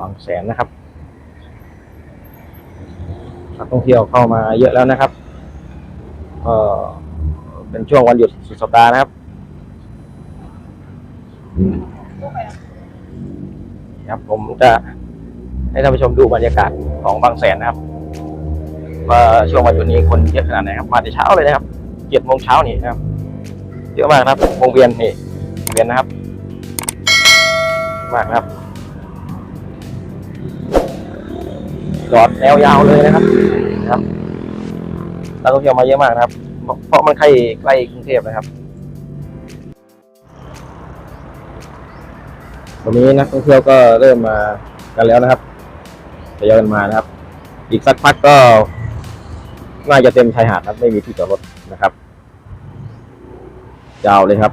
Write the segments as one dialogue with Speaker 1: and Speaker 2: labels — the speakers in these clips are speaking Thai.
Speaker 1: บางแสนนะครับนักท่องเที่ยวเข้ามาเยอะแล้วนะครับก็เป็นช่วงวันหยุดสุดสัปดาห์นะครับครับผมจะให้ท่านผู้ชมดูบรรยากาศของบางแสนนะครับว่าช่วงวันหยุดนี้คนเยอะขนาดไหนครับมาแต่เช้าเลยนะครับเจ็ดโมงเช้านี่นะครับเยอะมากนะครับวงเวียนนี่เวียนนะครับ มากนะครับ จอดแนวยาวเลยนะครับนะครับนักท่องเที่ยวมาเยอะมากนะครับ เพราะมันใกล้ใกล้กรุงเทพนะครับตอนนี้นักท่องเที่ยวก็เริ่มมากันแล้วนะครับทยอยกันมานะครับ อีกสักพักก็น่าจะเต็มชายหาดครับไม่มีที่จอดรถนะครับยาวเลยครับ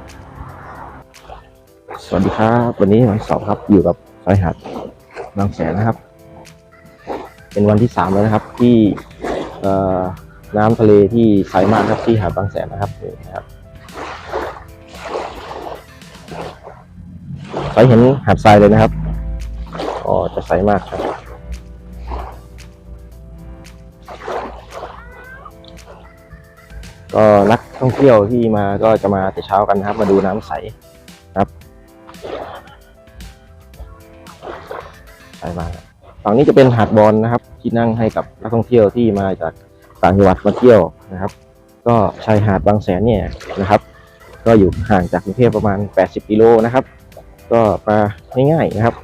Speaker 1: สวัสดีครับ วันนี้วันเสาร์ครับอยู่กับชายหาดบางแสนนะครับ เป็นวันที่สามแล้วนะครับที่น้ำทะเลที่ใสมากครับที่หาดบางแสนนะครับนี่นะครับใสเห็นหาดทรายเลยนะครับอ๋อจะใสมากครับก็นักท่องเที่ยวที่มาก็จะมาแต่เช้ากันนะครับ มาดูน้ำใสครับใสมากครับ ฝั่งนี้จะเป็นหาดบอลนะครับ ที่นั่งให้กับนักท่องเที่ยวที่มาจากต่างจังหวัดมาเที่ยวนะครับ ก็ชายหาดบางแสนเนี่ยนะครับ ก็อยู่ห่างจากกรุงเทพประมาณ 80กิโลนะครับ ก็มาง่ายๆนะครับ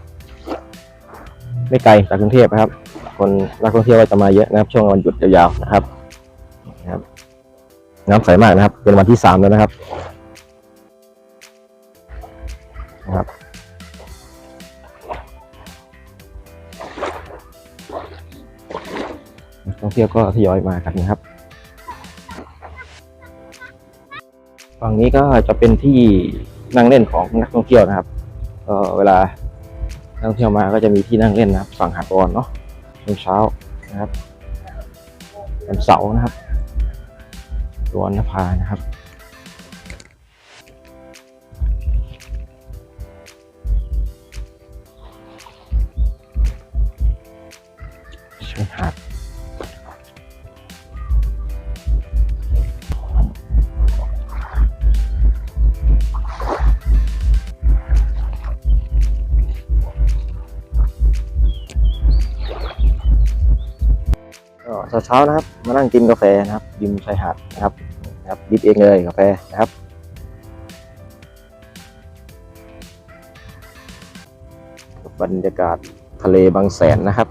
Speaker 1: ไม่ไกลจากกรุงเทพนะครับ คนนักท่องเที่ยวก็จะมาเยอะนะครับ ช่วงวันหยุดยาวๆนะครับนะครับ น้ำใสมากนะครับ เป็นวันที่สามแล้วนะครับนะครับ นักท่องเที่ยวก็ทยอยมากันนะครับฝั่งนี้ก็จะเป็นที่นั่งเล่นของนักท่องเที่ยวนะครับก็เวลานักท่องเที่ยวมาก็จะมีที่นั่งเล่นนะครับ ฝั่งหาดบอลเนาะตอนเช้านะครับวันเสาร์นะครับตัวนภานะครับ ก็เช้าๆนะครับ มานั่งกินกาแฟนะครับริมชายหาดนะครับนะครับดิบเองเลยกาแฟนะครับบรรยากาศทะเลบางแสนนะครับ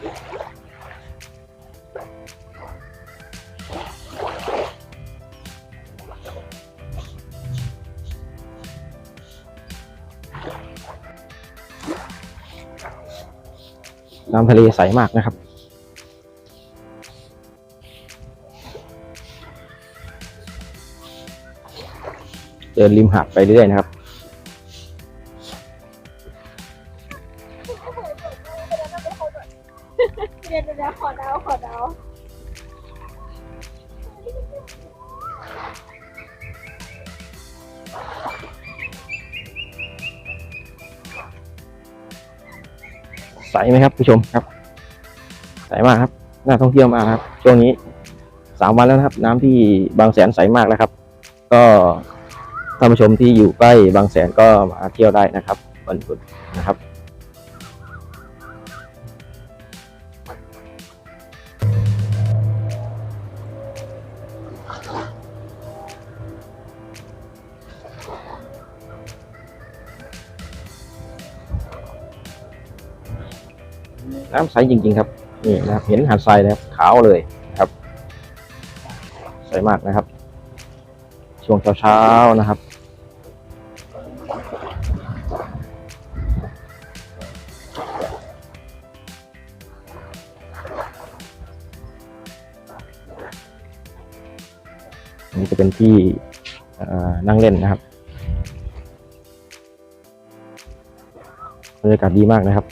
Speaker 1: น้ำทะเลใสมากนะครับ เดินริมหาดไปเรื่อยๆนะครับ ใสไหมครับผู้ชมครับ ใสมากครับน่าท่องเที่ยวมากครับ ช่วงนี้สามวันแล้วนะครับ น้ำที่บางแสนใสมากแล้วครับ ก็ท่านผู้ชมที่อยู่ใกล้บางแสนก็มาเที่ยวได้นะครับวันพุธนะครับ น้ำใสจริง ๆ ครับนี่นะครับ เห็นหาดทรายนะครับขาวเลยนะครับใสมากนะครับ ช่วงเช้าๆนะครับนนี้จะเป็นที่นั่งเล่นนะครับบรรยากาศดีมากนะครับ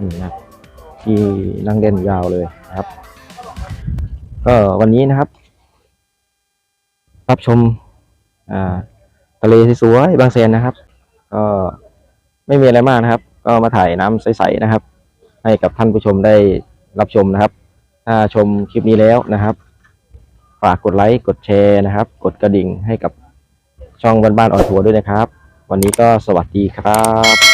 Speaker 1: นี่นะครับที่นั่งเล่นยาวเลยนะครับ ก็วันนี้นะครับ รับชมอ่าทะเลสวยๆบางแสนนะครับ ก็ไม่มีอะไรมากนะครับ ก็มาถ่ายน้ำใสๆนะครับ ให้กับท่านผู้ชมได้รับชมนะครับ ถ้าชมคลิปนี้แล้วนะครับฝากกดไลค์กดแชร์นะครับ กดกระดิ่งให้กับช่องบ้านๆออนทัวร์ด้วยนะครับ วันนี้ก็สวัสดีครับ